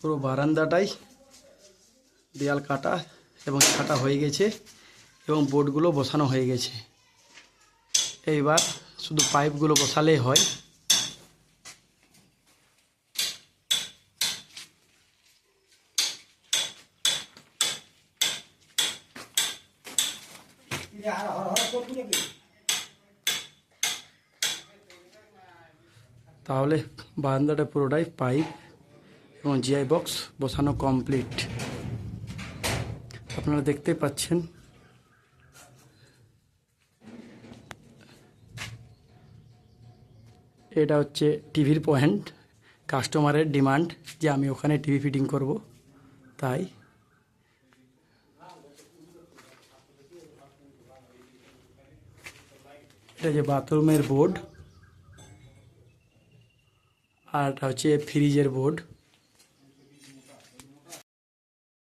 পুরো বারান্দাটাই দেয়াল কাটা এবং কাটা হয়ে গেছে এবং বোর্ডগুলো বসানো হয়ে গেছে। এইবার শুধু পাইপগুলো বসালেই হয়। তাহলে বারান্দাটা পুরোটাই পাইপ এবং জিআই বক্স বসানো কমপ্লিট আপনারা দেখতে পাচ্ছেন। এটা হচ্ছে টিভির পয়েন্ট। কাস্টমারের ডিমান্ড যে আমি ওখানে টিভি ফিটিং করব, তাই। এটা যে বাথরুমের বোর্ড, আর এটা হচ্ছে ফ্রিজের বোর্ড।